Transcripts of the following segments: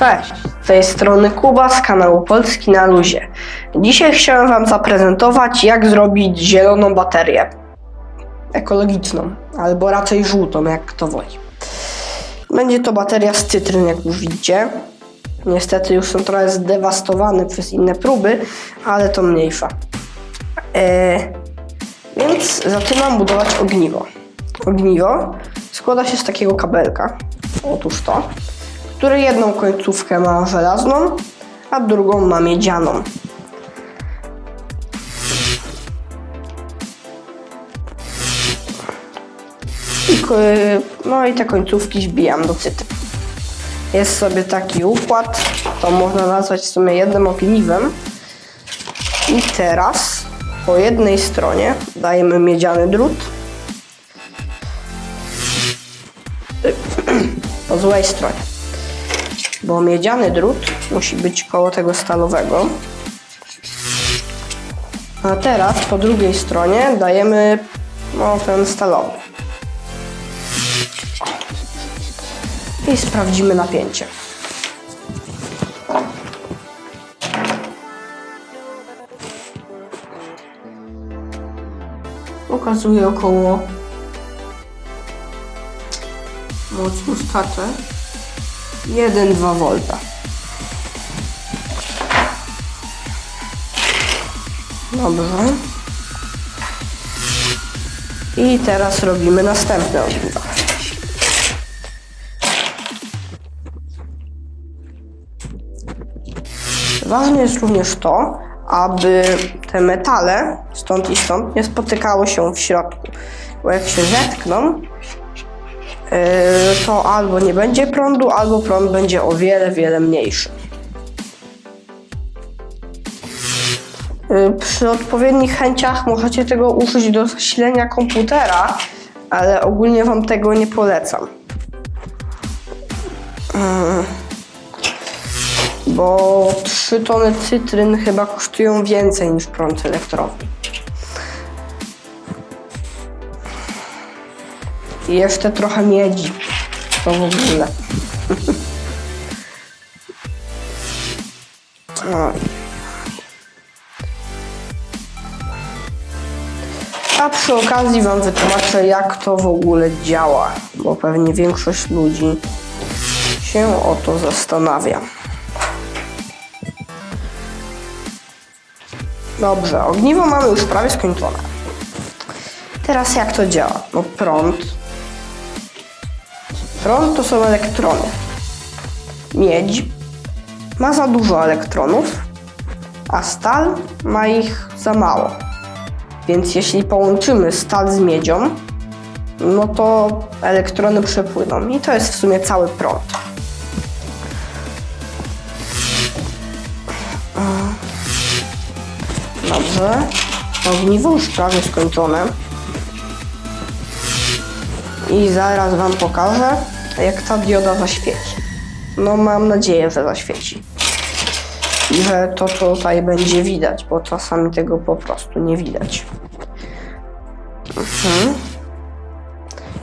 Cześć, z tej strony Kuba z kanału Polski na Luzie. Dzisiaj chciałem Wam zaprezentować, jak zrobić zieloną baterię. Ekologiczną, albo raczej żółtą, jak kto woli. Będzie to bateria z cytryn, jak już widzicie. Niestety już są trochę zdewastowane przez inne próby, ale to mniejsza. Eee, więc zaczynam budować ogniwo. Ogniwo składa się z takiego kabelka. Otóż to który jedną końcówkę ma żelazną, a drugą ma miedzianą. No i te końcówki wbijam do cytry. Jest sobie taki układ, to można nazwać w sumie jednym ogniwem. I teraz po jednej stronie dajemy miedziany drut, po złej stronie bo miedziany drut musi być koło tego stalowego. A teraz po drugiej stronie dajemy no, ten stalowy. I sprawdzimy napięcie. Pokazuje około moc ustaczę 1,2 V. Dobrze. I teraz robimy następne ogniwo. Ważne jest również to, aby te metale stąd i stąd nie spotykały się w środku. Bo jak się zetkną, to albo nie będzie prądu, albo prąd będzie o wiele, wiele mniejszy. Yy, Przy odpowiednich chęciach możecie tego użyć do zasilenia komputera, ale ogólnie Wam tego nie polecam. Yy, Bo 3 tony cytryn chyba kosztują więcej niż prąd elektrowni. I jeszcze trochę miedzi. To w ogóle. A przy okazji Wam wytłumaczę, jak to w ogóle działa, bo pewnie większość ludzi się o to zastanawia. Dobrze, ogniwo mamy już prawie skończone. Teraz jak to działa? No prąd Prąd to są elektrony. Miedź ma za dużo elektronów, a stal ma ich za mało. Więc jeśli połączymy stal z miedzią, no to elektrony przepłyną i to jest w sumie cały prąd. Dobrze. Ogniwo już prawie skończone. I zaraz Wam pokażę, jak ta dioda zaświeci. No mam nadzieję, że zaświeci. I że to tutaj będzie widać, bo czasami tego po prostu nie widać. Mhm.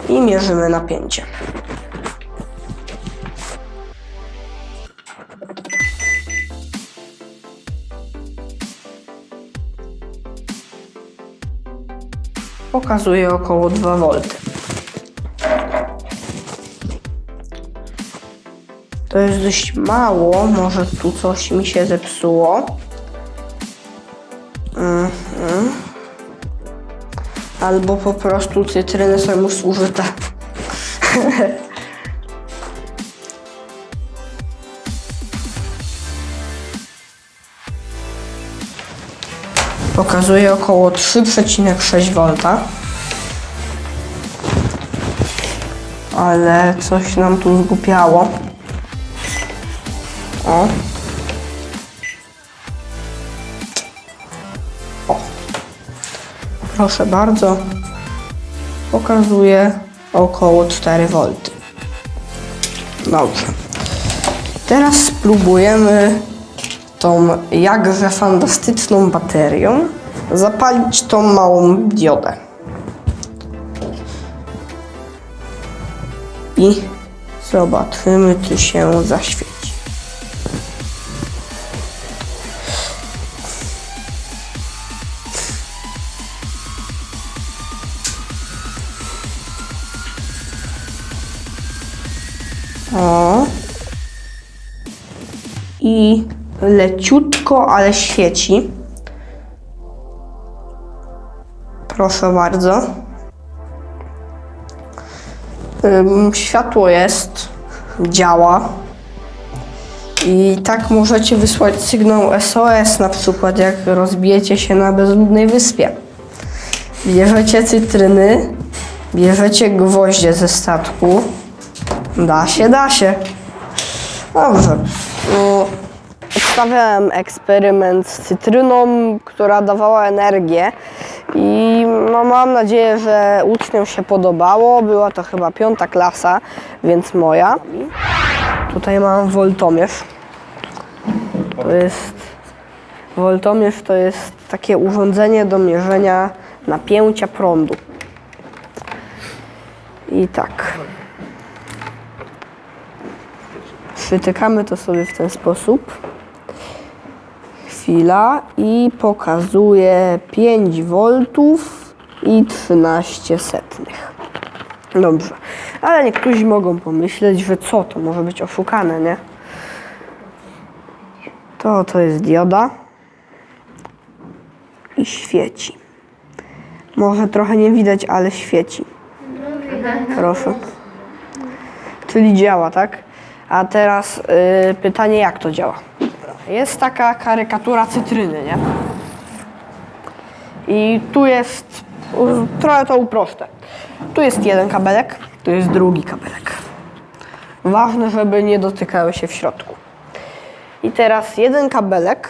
I mierzymy napięcie. Pokazuje około 2 V. To jest dość mało, może tu coś mi się zepsuło. Mhm. Albo po prostu cytryny są już zużyte. Pokazuje około 3,6 V. Ale coś nam tu zgupiało. O. O. Proszę bardzo. Pokazuje około 4 V. Dobrze. Teraz spróbujemy tą jakże fantastyczną baterią zapalić tą małą diodę. I zobaczymy, czy się zaświeci. O. I leciutko, ale świeci. Proszę bardzo. Ym, Światło jest, działa. I tak możecie wysłać sygnał SOS, na przykład jak rozbijecie się na bezludnej wyspie. Bierzecie cytryny, bierzecie gwoździe ze statku. Da się, da się. Dobrze. No, Ustawiałem eksperyment z cytryną, która dawała energię i no, mam nadzieję, że uczniom się podobało. Była to chyba piąta klasa, więc moja. Tutaj mam woltomierz. To jest woltomierz to jest takie urządzenie do mierzenia napięcia prądu. I tak. Przytykamy to sobie w ten sposób. Chwila i pokazuje 5 V i 13 setnych. Dobrze, ale niektórzy mogą pomyśleć, że co to może być oszukane, nie? To to jest dioda i świeci. Może trochę nie widać, ale świeci. Proszę. Czyli działa, tak? A teraz y, pytanie, jak to działa? Jest taka karykatura cytryny, nie? I tu jest, trochę to uproszczę. Tu jest jeden kabelek, tu jest drugi kabelek. Ważne, żeby nie dotykały się w środku. I teraz jeden kabelek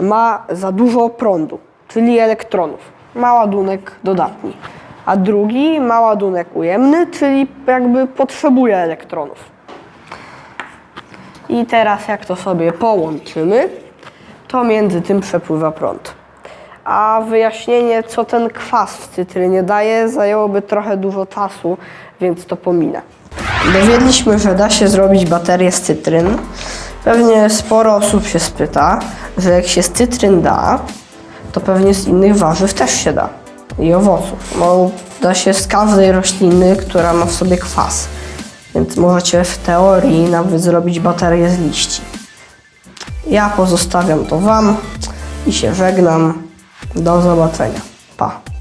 ma za dużo prądu, czyli elektronów. Ma ładunek dodatni. A drugi ma ładunek ujemny, czyli jakby potrzebuje elektronów. I teraz jak to sobie połączymy, to między tym przepływa prąd. A wyjaśnienie, co ten kwas w cytrynie daje, zajęłoby trochę dużo czasu, więc to pominę. Dowiedliśmy, że da się zrobić baterię z cytryn. Pewnie sporo osób się spyta, że jak się z cytryn da, to pewnie z innych warzyw też się da. I owoców. No, da się z każdej rośliny, która ma w sobie kwas. Więc możecie w teorii nawet zrobić baterię z liści. Ja pozostawiam to Wam i się żegnam. Do zobaczenia. Pa.